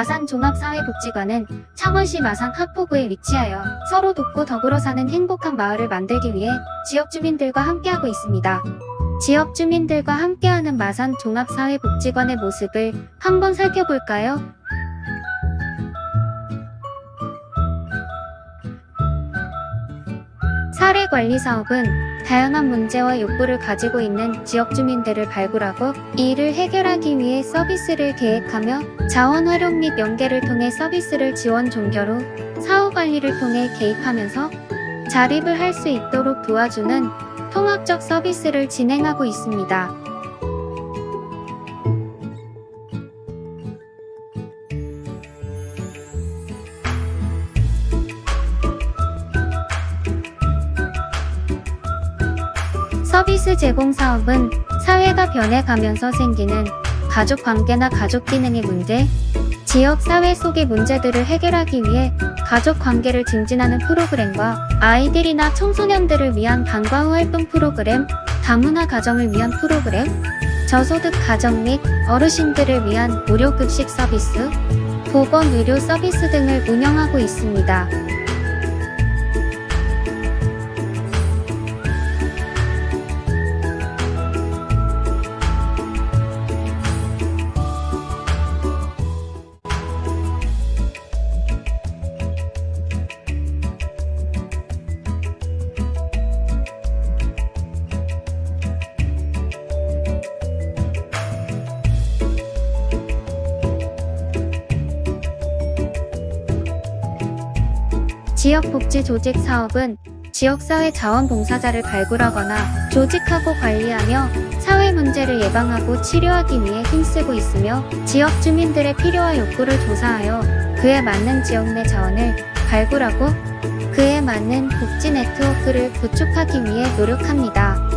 마산 종합사회복지관은 창원시 마산 하포구에 위치하여 서로 돕고 더불어 사는 행복한 마을을 만들기 위해 지역 주민들과 함께하고 있습니다. 지역 주민들과 함께하는 마산 종합사회복지관의 모습을 한번 살펴볼까요? 사례 관리 사업은 다양한 문제와 욕구를 가지고 있는 지역 주민들을 발굴하고 이를 해결하기 위해 서비스를 계획하며 자원 활용 및 연계를 통해 서비스를 지원 종결 후 사후 관리를 통해 개입하면서 자립을 할 수 있도록 도와주는 통합적 서비스를 진행하고 있습니다. 서비스 제공 사업은 사회가 변해가면서 생기는 가족 관계나 가족 기능의 문제, 지역 사회 속의 문제들을 해결하기 위해 가족 관계를 증진하는 프로그램과 아이들이나 청소년들을 위한 방과 후 활동 프로그램, 다문화 가정을 위한 프로그램, 저소득 가정 및 어르신들을 위한 무료 급식 서비스, 보건 의료 서비스 등을 운영하고 있습니다. 지역복지 조직 사업은 지역사회 자원봉사자를 발굴하거나 조직하고 관리하며 사회 문제를 예방하고 치료하기 위해 힘쓰고 있으며 지역 주민들의 필요와 욕구를 조사하여 그에 맞는 지역 내 자원을 발굴하고 그에 맞는 복지 네트워크를 구축하기 위해 노력합니다.